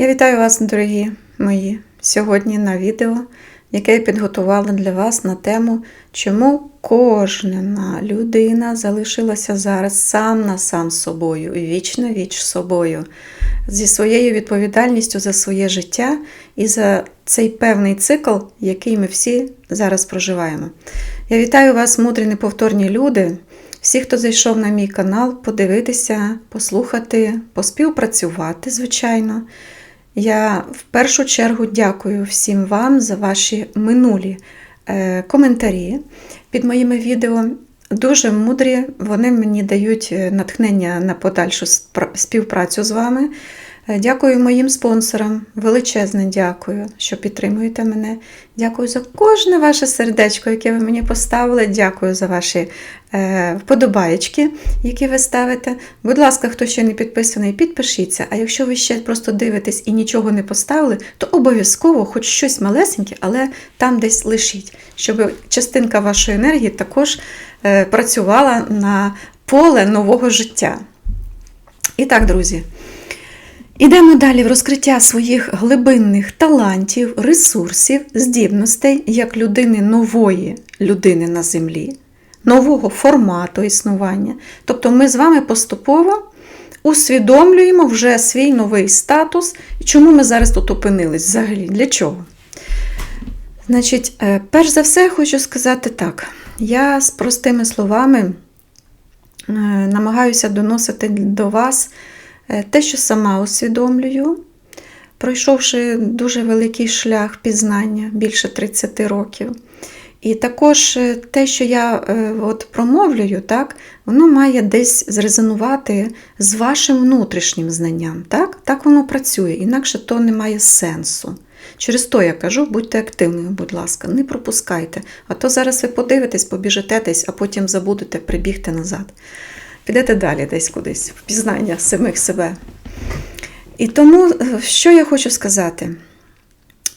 Я вітаю вас, дорогі мої, сьогодні на відео, яке я підготувала для вас на тему, чому кожна людина залишилася зараз сам на сам собою, і віч на віч собою, зі своєю відповідальністю за своє життя і за цей певний цикл, який ми всі зараз проживаємо. Я вітаю вас, мудрі неповторні люди. Всі, хто зайшов на мій канал, подивитися, послухати, поспівпрацювати, звичайно. Я в першу чергу дякую всім вам за ваші минулі е, коментарі під моїми відео. Дуже мудрі, вони мені дають е, натхнення на подальшу співпрацю з вами. Е, Дякую моїм спонсорам, величезне дякую, що підтримуєте мене. Дякую за кожне ваше сердечко, яке ви мені поставили. Дякую за ваші е, вподобаєчки, які ви ставите. Будь ласка, хто ще не підписаний, підпишіться. А якщо ви ще просто дивитесь і нічого не поставили, то обов'язково хоч щось малесеньке, але там десь лишіть, щоб частинка вашої енергії також е, працювала на поле нового життя. І так, друзі. Ідемо далі в розкриття своїх глибинних талантів, ресурсів, здібностей як людини нової людини на землі, нового формату існування. Тобто ми з вами поступово усвідомлюємо вже свій новий статус, і чому ми зараз тут опинились взагалі, для чого? Значить, е, перш за все, хочу сказати так: я з простими словами е, намагаюся доносити до вас те, що сама усвідомлюю, пройшовши дуже великий шлях пізнання більше 30 років. І також е, те, що я е, от промовлюю, так, воно має десь зрезонувати з вашим внутрішнім знанням. Так? так воно працює, інакше то не має сенсу. Через то я кажу, будьте активними, будь ласка, не пропускайте. А то зараз ви подивитесь, побіжите десь, а потім забудете прибігти назад. Підете далі десь кудись, в пізнання самих себе. І тому, е, що я хочу сказати?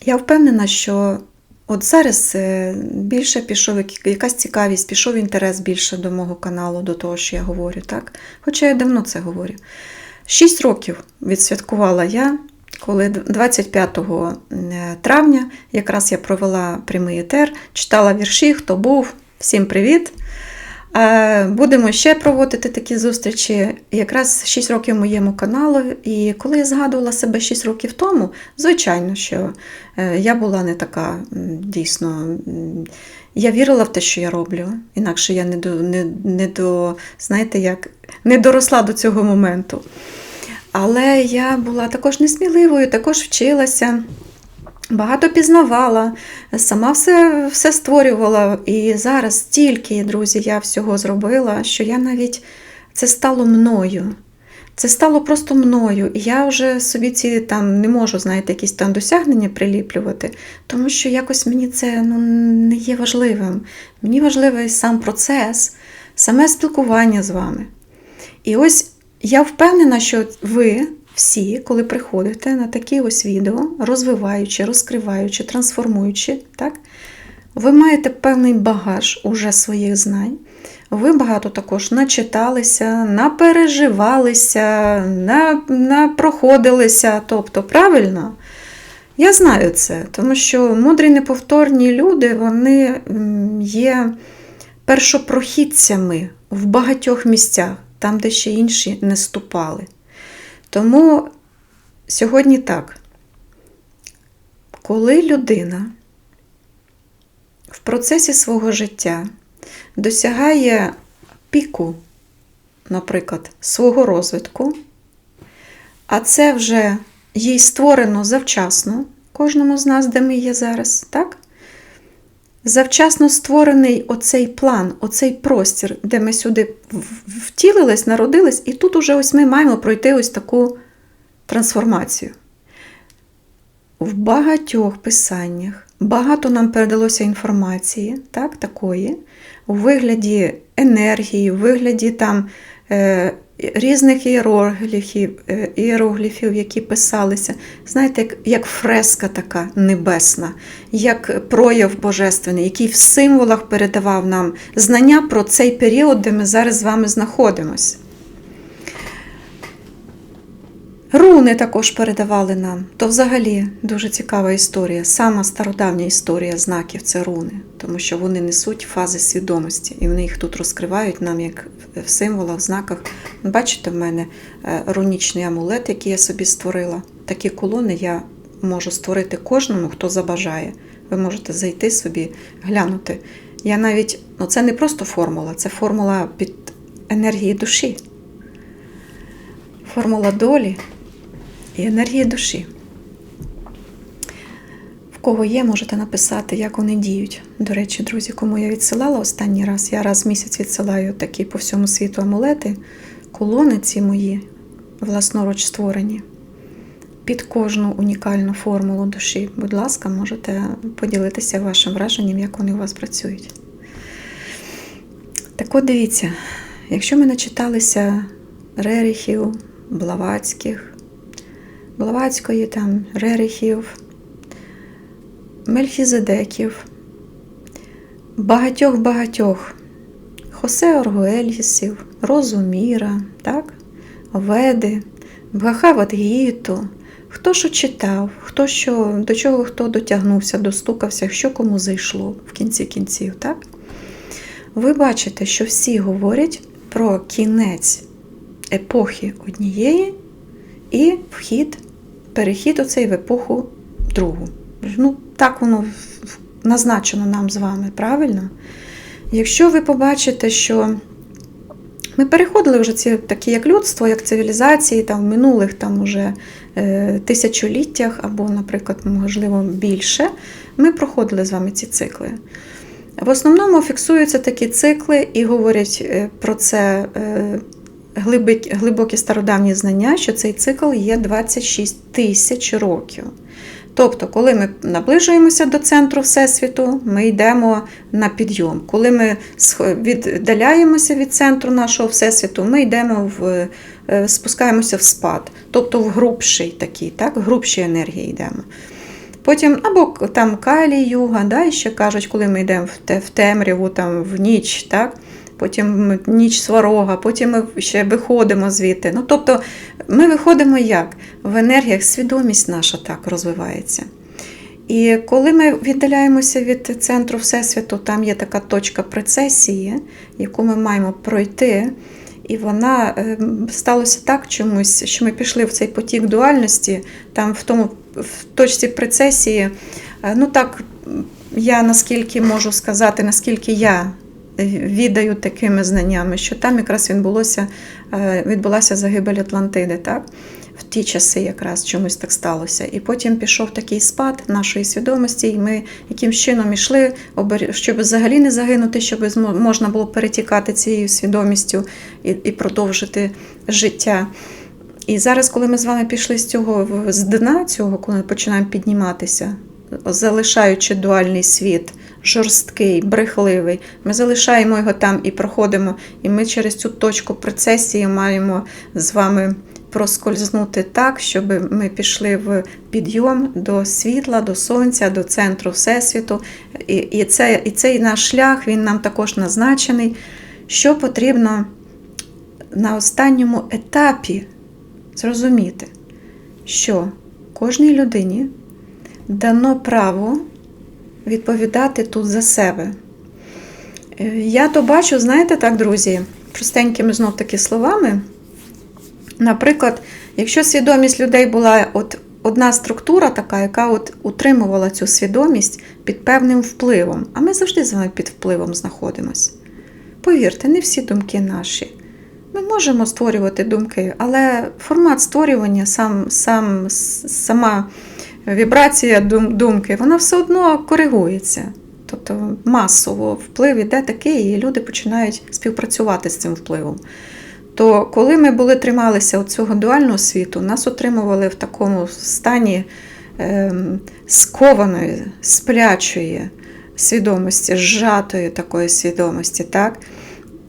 Я впевнена, що от зараз е, більше пішов якась цікавість, пішов інтерес більше до мого каналу, до того, що я говорю, так? Хоча я давно це говорю. Шість років відсвяткувала я, коли 25 травня якраз я провела прямий етер, читала вірші, хто був. Всім привіт! Е, Будемо ще проводити такі зустрічі. Якраз 6 років моєму каналу. І коли я згадувала себе 6 років тому, звичайно, що е, я була не така дійсно. Я вірила в те, що я роблю. Інакше я не до, не, не до знаєте, як не доросла до цього моменту. Але я була також несміливою, також вчилася. Багато пізнавала, сама все, все створювала. І зараз стільки, друзі, я всього зробила, що я навіть це стало мною. Це стало просто мною. І я вже собі ці там не можу, знаєте, якісь там досягнення приліплювати, тому що якось мені це ну, не є важливим. Мені важливий сам процес, саме спілкування з вами. І ось я впевнена, що ви всі, коли приходите на такі ось відео, розвиваючи, розкриваючи, трансформуючи, так, ви маєте певний багаж уже своїх знань. Ви багато також начиталися, напереживалися, напроходилися. Тобто, правильно? Я знаю це, тому що мудрі неповторні люди вони є першопрохідцями в багатьох місцях, там, де ще інші не ступали. Тому сьогодні так, коли людина в процесі свого життя досягає піку, наприклад, свого розвитку, а це вже їй створено завчасно, кожному з нас, де ми є зараз, так? Завчасно створений оцей план, оцей простір, де ми сюди втілились, народились, і тут уже ось ми маємо пройти ось таку трансформацію. В багатьох писаннях багато нам передалося інформації, так, такої, у вигляді енергії, у вигляді там, е, різних іерогліфів, е, іерогліфів, які писалися. Знаєте, як, як фреска така небесна, як прояв божественний, який в символах передавав нам знання про цей період, де ми зараз з вами знаходимося. Руни також передавали нам. То взагалі дуже цікава історія. Сама стародавня історія знаків це руни, тому що вони несуть фази свідомості, і вони їх тут розкривають нам як в символах, знаках. Бачите, в мене е, рунічний амулет, який я собі створила. Такі колони я можу створити кожному, хто забажає. Ви можете зайти собі, глянути. Я навіть, ну це не просто формула, це формула під енергії душі. Формула долі і енергії душі. В кого є, можете написати, як вони діють. До речі, друзі, кому я відсилала останній раз, я раз в місяць відсилаю такі по всьому світу амулети, колони ці мої власноруч створені. Під кожну унікальну формулу душі. Будь ласка, можете поділитися вашим враженням, як вони у вас працюють. Так от дивіться, якщо ми начиталися Рерихів, Блаватських, Блаватської, там, Рерихів, Мельхізедеків, багатьох-багатьох Хосе Оргуельгісів, Розуміра, так? Веди, Бхахавадгіту, хто що читав, хто що, до чого хто дотягнувся, достукався, що кому зайшло в кінці кінців, так? Ви бачите, що всі говорять про кінець епохи однієї і вхід, перехід оцей в епоху другу. Ну, так воно назначено нам з вами, правильно? Якщо ви побачите, що ми переходили вже ці такі, як людство, як цивілізації, там в минулих там уже е, тисячоліттях, або, наприклад, можливо, більше, ми проходили з вами ці цикли. В основному фіксуються такі цикли і говорять е, про це е, глибокі, стародавні знання, що цей цикл є 26 тисяч років. Тобто, коли ми наближуємося до центру Всесвіту, ми йдемо на підйом. Коли ми віддаляємося від центру нашого Всесвіту, ми йдемо в, е, спускаємося в спад, тобто в грубший такий, так, грубші енергії йдемо. Потім або там калі юга, да, ще кажуть, коли ми йдемо в темряву, там, в ніч, так, потім ніч сварога, потім ми ще виходимо звідти. Ну, Тобто ми виходимо як? В енергіях свідомість наша так розвивається. І коли ми віддаляємося від центру Всесвіту, там є така точка прецесії, яку ми маємо пройти. І вона сталося так чомусь, що ми пішли в цей потік дуальності, там в тому в точці прецесії. Ну так, я наскільки можу сказати, наскільки я віддаю такими знаннями, що там якраз відбулося, відбулася загибель Атлантиди. так? В ті часи якраз чомусь так сталося. І потім пішов такий спад нашої свідомості, і ми яким чином йшли, щоб взагалі не загинути, щоб можна було перетікати цією свідомістю і, і продовжити життя. І зараз, коли ми з вами пішли з цього з дна цього, коли ми починаємо підніматися, залишаючи дуальний світ, жорсткий, брехливий, ми залишаємо його там і проходимо. І ми через цю точку процесії маємо з вами проскользнути так, щоб ми пішли в підйом до світла, до сонця, до центру Всесвіту. І і, це, і цей наш шлях він нам також назначений. Що потрібно на останньому етапі зрозуміти, що кожній людині дано право відповідати тут за себе. Е, я то бачу, знаєте так, друзі, простенькими знов таки словами. Наприклад, якщо свідомість людей була от одна структура, така, яка от утримувала цю свідомість під певним впливом, а ми завжди з вами під впливом знаходимося. Повірте, не всі думки наші. Ми можемо створювати думки, але формат створювання, сам, сам, сама вібрація думки, вона все одно коригується. Тобто масово вплив іде такий, і люди починають співпрацювати з цим впливом. То коли ми були трималися цього дуального світу, нас отримували в такому стані е, скованої, сплячої свідомості, зжатої такої свідомості. так?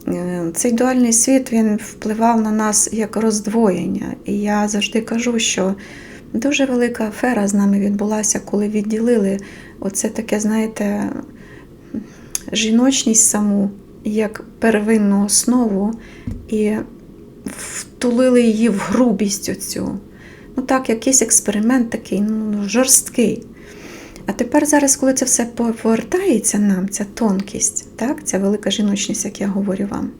Е, цей дуальний світ він впливав на нас як роздвоєння. І я завжди кажу, що дуже велика афера з нами відбулася, коли відділили оце таке, знаєте, жіночність саму як первинну основу і втулили її в грубість оцю. ну так, якийсь експеримент такий, ну, жорсткий. А тепер зараз, коли це все повертається нам, ця тонкість, так, ця велика жіночність, як я говорю вам.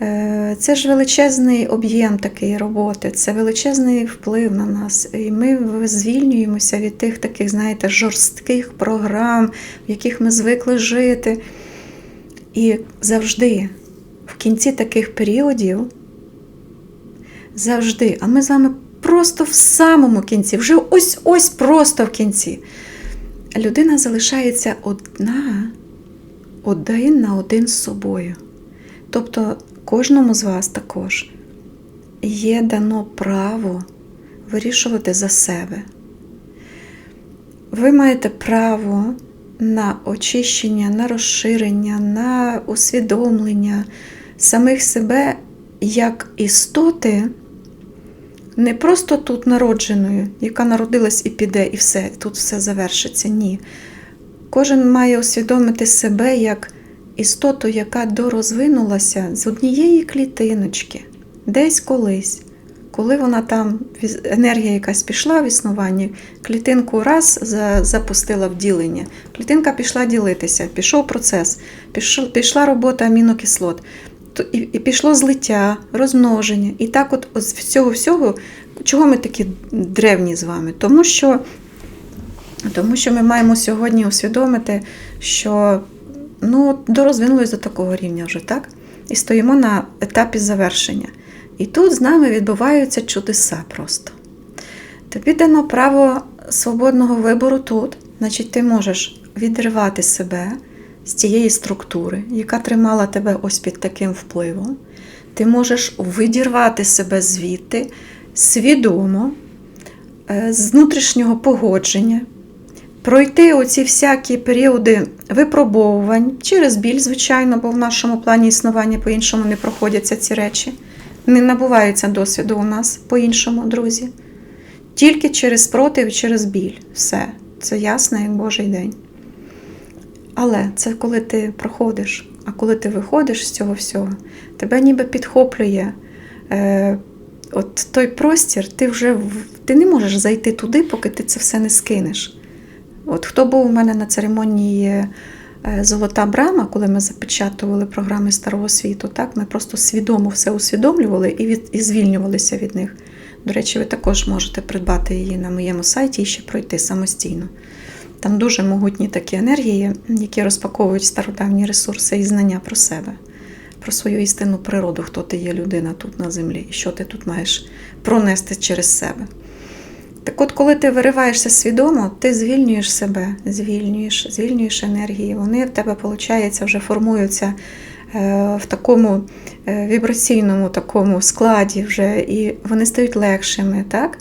Е, Це ж величезний об'єм такої роботи, це величезний вплив на нас. І ми звільнюємося від тих таких, знаєте, жорстких програм, в яких ми звикли жити. І завжди, в кінці таких періодів, завжди, а ми з вами просто в самому кінці, вже ось-ось просто в кінці. Людина залишається одна, один на один з собою. Тобто кожному з вас також є дано право вирішувати за себе. Ви маєте право на очищення, на розширення, на усвідомлення самих себе як істоти, не просто тут народженою, яка народилась і піде, і все, тут все завершиться. Ні. Кожен має усвідомити себе як істоту, яка дорозвинулася з однієї клітиночки, десь колись. Коли вона там, енергія якась пішла в існуванні, клітинку раз запустила в ділення, клітинка пішла ділитися, пішов процес, пішла робота амінокислот, і, пішло злиття, розмноження. І так, от з цього всього, чого ми такі древні з вами? Тому що, тому що ми маємо сьогодні усвідомити, що ну, дорозвинулись до такого рівня вже, так? І стоїмо на етапі завершення. І тут з нами відбуваються чудеса просто. Тобі дано право свободного вибору тут, значить, ти можеш відривати себе з тієї структури, яка тримала тебе ось під таким впливом. Ти можеш видірвати себе звідти свідомо, е, з внутрішнього погодження, пройти оці всякі періоди випробовувань через біль, звичайно, бо в нашому плані існування по-іншому не проходяться ці речі. Не набуваються досвіду у нас по-іншому, друзі. Тільки через спротив і через біль. Все. Це ясно, як Божий день. Але це коли ти проходиш, а коли ти виходиш з цього всього, тебе ніби підхоплює е, от той простір, ти вже ти не можеш зайти туди, поки ти це все не скинеш. От хто був у мене на церемонії е, Золота брама, коли ми запечатували програми Старого світу, так ми просто свідомо все усвідомлювали і, від, і звільнювалися від них. До речі, ви також можете придбати її на моєму сайті і ще пройти самостійно. Там дуже могутні такі енергії, які розпаковують стародавні ресурси і знання про себе, про свою істинну природу, хто ти є людина тут на землі, і що ти тут маєш пронести через себе. Так от, коли ти вириваєшся свідомо, ти звільнюєш себе, звільнюєш, звільнюєш енергії. Вони в тебе, виходить, вже формуються е, в такому е, вібраційному такому складі вже, і вони стають легшими, так?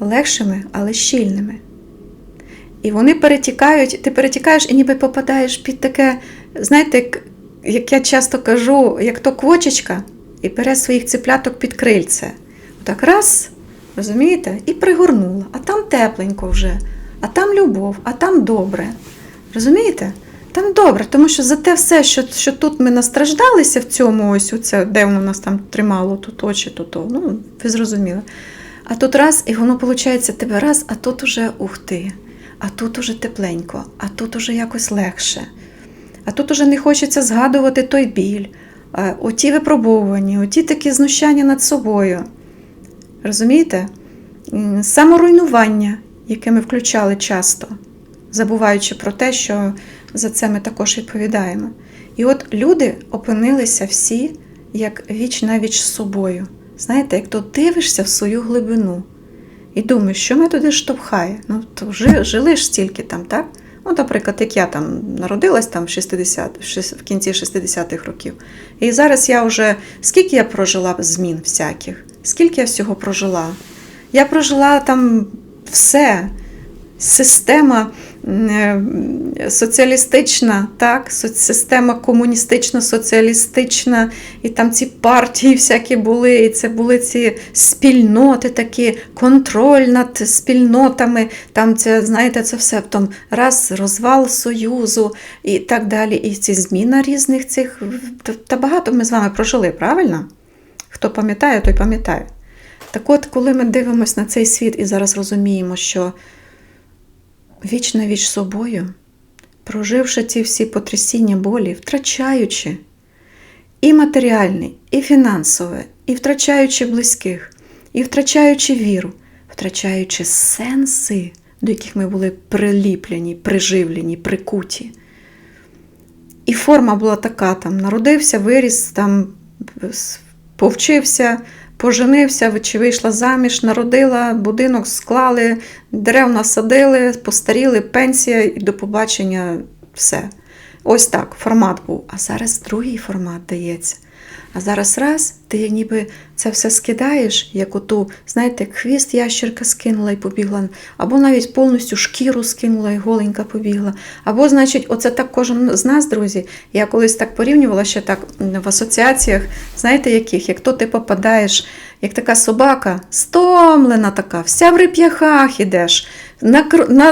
Легшими, але щільними. І вони перетікають, ти перетікаєш і ніби попадаєш під таке, знаєте, як, я часто кажу, як то квочечка, і бере своїх ципляток під крильце. Так раз, розумієте, і пригорнула, а там тепленько вже, а там любов, а там добре. Розумієте? Там добре, тому що за те все, що, що тут ми настраждалися в цьому, ось оце, де воно нас там тримало, тут очі, тут, то, ну, ви зрозуміли. А тут раз, і воно виходить тебе раз, а тут уже ух ти, а тут уже тепленько, а тут уже якось легше. А тут уже не хочеться згадувати той біль, оті випробовування, оті такі знущання над собою. Розумієте? Саморуйнування, яке ми включали часто, забуваючи про те, що за це ми також відповідаємо. І от люди опинилися всі як віч на віч з собою. Знаєте, як то дивишся в свою глибину і думаєш, що мене туди штовхає. Ну, то жи- жили ж стільки там, так? Ну, наприклад, як я там народилась там в 60, в в кінці 60-х років. І зараз я вже скільки я прожила змін всяких, скільки я всього прожила. Я прожила там все. Система е, соціалістична, так, система комуністично-соціалістична, і там ці партії всякі були, і це були ці спільноти, такі контроль над спільнотами. Там це, знаєте, це все там раз розвал Союзу і так далі. І ці зміна різних цих. Та, та багато ми з вами прожили, правильно? Хто пам'ятає, той пам'ятає. Так от, коли ми дивимося на цей світ і зараз розуміємо, що віч на віч собою, проживши ці всі потрясіння болі, втрачаючи і матеріальне, і фінансове, і втрачаючи близьких, і втрачаючи віру, втрачаючи сенси, до яких ми були приліплені, приживлені, прикуті. І форма була така: там народився, виріс, там повчився, поженився, чи вийшла заміж, народила, будинок склали, дерев насадили, постаріли, пенсія і до побачення все. Ось так формат був. А зараз другий формат дається. А зараз раз, ти ніби це все скидаєш, як оту, знаєте, як хвіст ящерка скинула і побігла, або навіть повністю шкіру скинула і голенька побігла. Або, значить, оце так кожен з нас, друзі. Я колись так порівнювала ще так в асоціаціях, знаєте, яких, як то ти попадаєш, як така собака, стомлена така, вся в реп'яхах ідеш.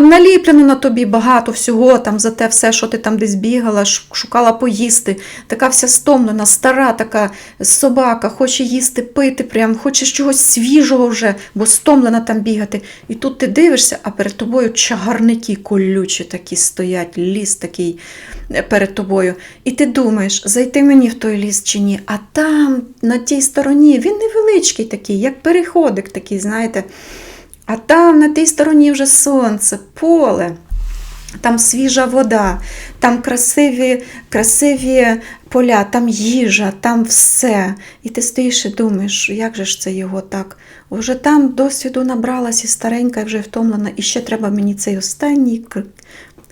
Наліплено на тобі багато всього там за те все, що ти там десь бігала, шукала поїсти. Така вся стомлена, стара така собака, хоче їсти, пити, прям, хоче чогось свіжого вже, бо стомлена там бігати. І тут ти дивишся, а перед тобою чагарники колючі такі стоять, ліс такий е, перед тобою. І ти думаєш, зайти мені в той ліс чи ні. А там, на тій стороні, він невеличкий такий, як переходик такий, знаєте. А там на тій стороні вже сонце, поле, там свіжа вода, там красиві, красиві поля, там їжа, там все. І ти стоїш і думаєш, як же ж це його так? Вже там досвіду набралась і старенька, і вже втомлена, і ще треба мені цей останній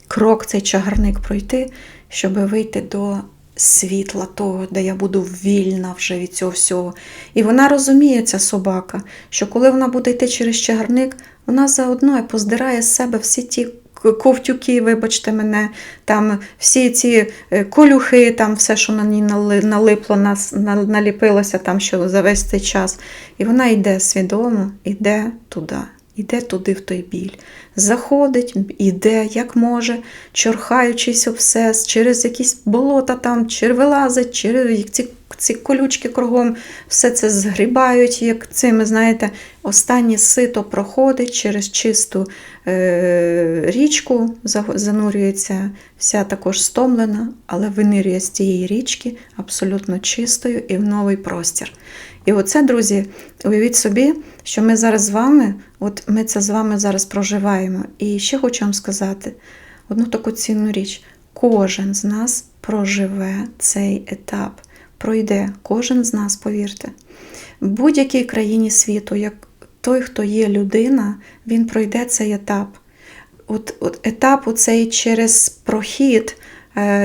крок, цей чагарник пройти, щоб вийти до світла того, де я буду вільна вже від цього всього. І вона розуміє, ця собака, що коли вона буде йти через чагарник, вона заодно і поздирає з себе всі ті ковтюки, вибачте мене, там всі ці е, колюхи, там все, що на ній налипло, нас, наліпилося там що за весь цей час. І вона йде свідомо, йде туди. Іде туди в той біль, заходить, іде як може, чорхаючись об все, через якісь болота там, вилазить, через ці, ці колючки кругом, все це згрібають, як цими, знаєте, останнє сито проходить через чисту е, річку, занурюється, вся також стомлена, але винирює з тієї річки абсолютно чистою і в новий простір. І оце, друзі, уявіть собі, що ми зараз з вами, от ми це з вами зараз проживаємо. І ще хочу вам сказати одну таку цінну річ: кожен з нас проживе цей етап, пройде, кожен з нас, повірте. В будь-якій країні світу, як той, хто є людина, він пройде цей етап. От, от етап оцей через прохід,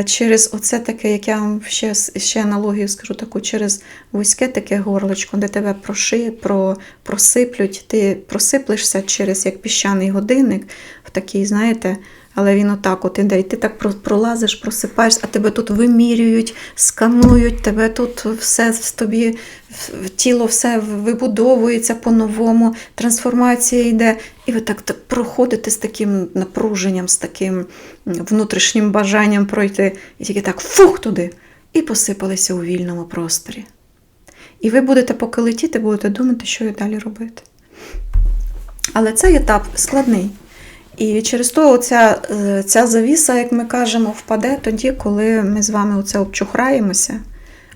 через оце таке, як я вам ще, ще аналогію скажу, таку через вузьке таке горлочко, де тебе проши, про, просиплють, ти просиплешся через як піщаний годинник, в такий, знаєте, але він отак от іде, і ти так пролазиш, просипаєшся, а тебе тут вимірюють, сканують, тебе тут все в тобі, тіло все вибудовується по-новому, трансформація йде. І ви так проходите з таким напруженням, з таким внутрішнім бажанням пройти, і тільки так фух туди, і посипалися у вільному просторі. І ви будете, поки летіти, будете думати, що і далі робити. Але цей етап складний. І через то оця, е, ця завіса, як ми кажемо, впаде тоді, коли ми з вами оце обчухраємося,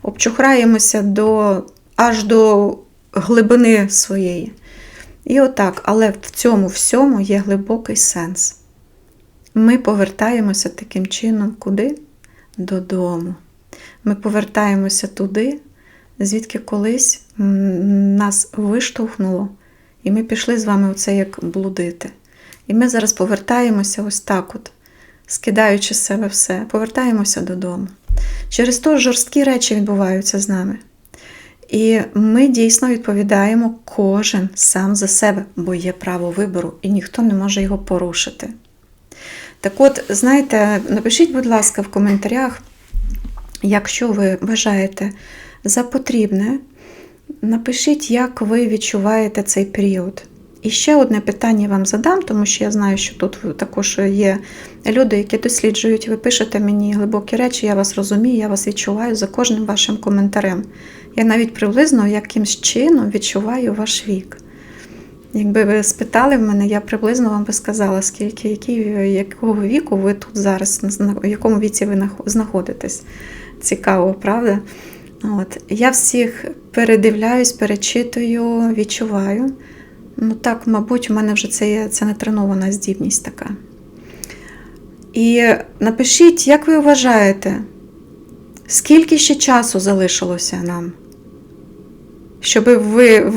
обчухраємося до, аж до глибини своєї. І отак, але в цьому всьому є глибокий сенс. Ми повертаємося таким чином куди? Додому. Ми повертаємося туди, звідки колись нас виштовхнуло, і ми пішли з вами оце як блудити. І ми зараз повертаємося ось так, от, скидаючи з себе все, повертаємося додому. Через то жорсткі речі відбуваються з нами. І ми дійсно відповідаємо кожен сам за себе, бо є право вибору, і ніхто не може його порушити. Так от, знаєте, напишіть, будь ласка, в коментарях, якщо ви вважаєте за потрібне, напишіть, як ви відчуваєте цей період. І ще одне питання вам задам, тому що я знаю, що тут також є люди, які досліджують, ви пишете мені глибокі речі, я вас розумію, я вас відчуваю за кожним вашим коментарем. Я навіть приблизно якимсь чином відчуваю ваш вік. Якби ви спитали в мене, я приблизно вам би сказала, скільки, які, якого віку ви тут зараз, в якому віці ви знаходитесь. Цікаво, правда? От. Я всіх передивляюсь, перечитую, відчуваю. Ну так, мабуть, у мене вже це це нетренована здібність така. І напишіть, як ви вважаєте, скільки ще часу залишилося нам, щоб ви,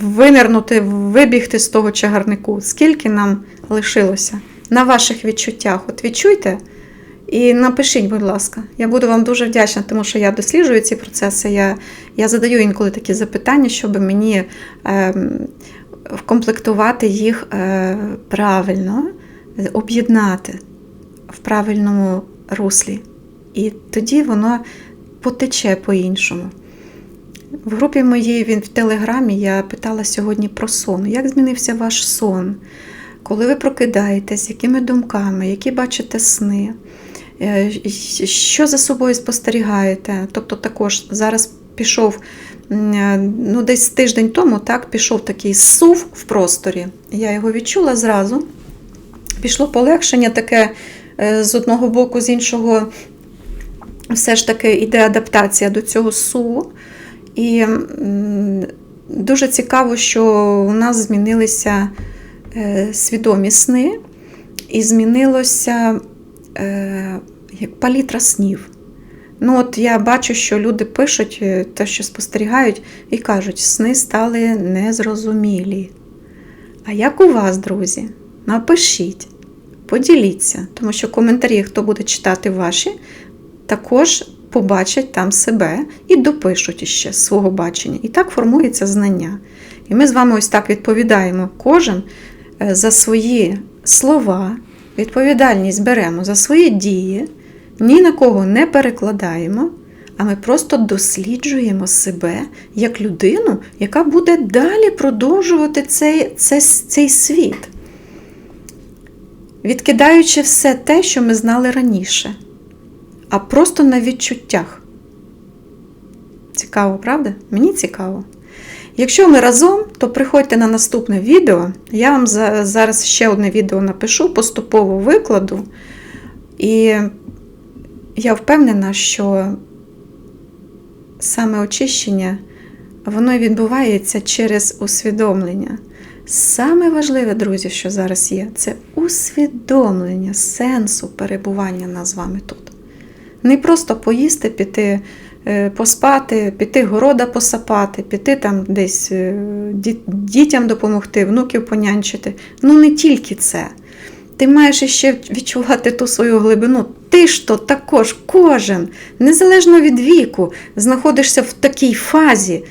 винирнути, вибігти з того чагарнику? Скільки нам лишилося на ваших відчуттях? От відчуйте і напишіть, будь ласка. Я буду вам дуже вдячна, тому що я досліджую ці процеси. Я, я задаю інколи такі запитання, щоб мені ем, вкомплектувати їх е, правильно, об'єднати в правильному руслі. І тоді воно потече по-іншому. В групі моїй він в Телеграмі я питала сьогодні про сон. Як змінився ваш сон? Коли ви прокидаєтесь, якими думками, які бачите сни? Е, Що за собою спостерігаєте? Тобто, також зараз пішов е, ну, десь тиждень тому, так, пішов такий сув в просторі. Я його відчула зразу. Пішло полегшення таке е, з одного боку, з іншого, все ж таки йде адаптація до цього суву. І дуже цікаво, що у нас змінилися е, свідомі сни, і змінилося як палітра снів. Ну, от я бачу, що люди пишуть е, те, що спостерігають, і кажуть, сни стали незрозумілі. А як у вас, друзі? Напишіть, поділіться, тому що коментарі, хто буде читати ваші, також побачать там себе і допишуть іще свого бачення. І так формується знання. І ми з вами ось так відповідаємо кожен е, за свої слова, відповідальність беремо за свої дії, ні на кого не перекладаємо, а ми просто досліджуємо себе як людину, яка буде далі продовжувати цей, цей, цей світ, відкидаючи все те, що ми знали раніше, а просто на відчуттях. Цікаво, правда? Мені цікаво. Якщо ми разом, то приходьте на наступне відео. Я вам зараз ще одне відео напишу, поступово викладу. І я впевнена, що саме очищення воно відбувається через усвідомлення. Саме важливе, друзі, що зараз є, це усвідомлення сенсу перебування нас з вами тут. Не просто поїсти, піти е, поспати, піти города посапати, піти там десь е, дітям допомогти, внуків понянчити. Ну не тільки це. Ти маєш іще відчувати ту свою глибину. Ти ж то також кожен, незалежно від віку, знаходишся в такій фазі,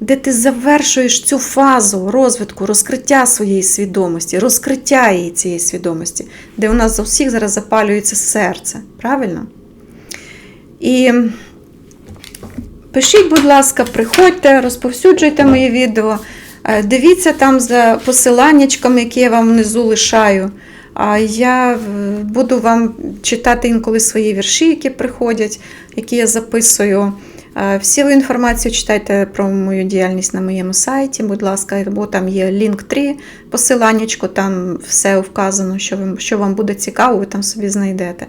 де ти завершуєш цю фазу розвитку, розкриття своєї свідомості, розкриття її цієї свідомості, де у нас за всіх зараз запалюється серце. Правильно? І пишіть, будь ласка, приходьте, розповсюджуйте мої відео. Е, Дивіться там за посиланнячками, які я вам внизу лишаю. А я е, буду вам читати інколи свої вірші, які приходять, які я записую. Е, Всі ви інформацію читайте про мою діяльність на моєму сайті, будь ласка, бо там є лінк 3, посиланнячко, там все вказано, що, ви, що вам буде цікаво, ви там собі знайдете.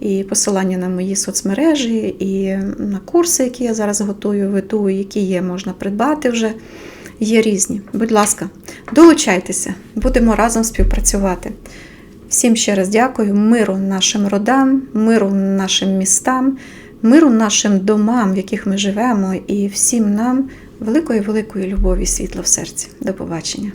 І посилання на мої соцмережі, і на курси, які я зараз готую, веду, які є, можна придбати вже. Є різні. Будь ласка, долучайтеся, будемо разом співпрацювати. Всім ще раз дякую. Миру нашим родам, миру нашим містам, миру нашим домам, в яких ми живемо, і всім нам великої великої любові, і світла в серці. До побачення.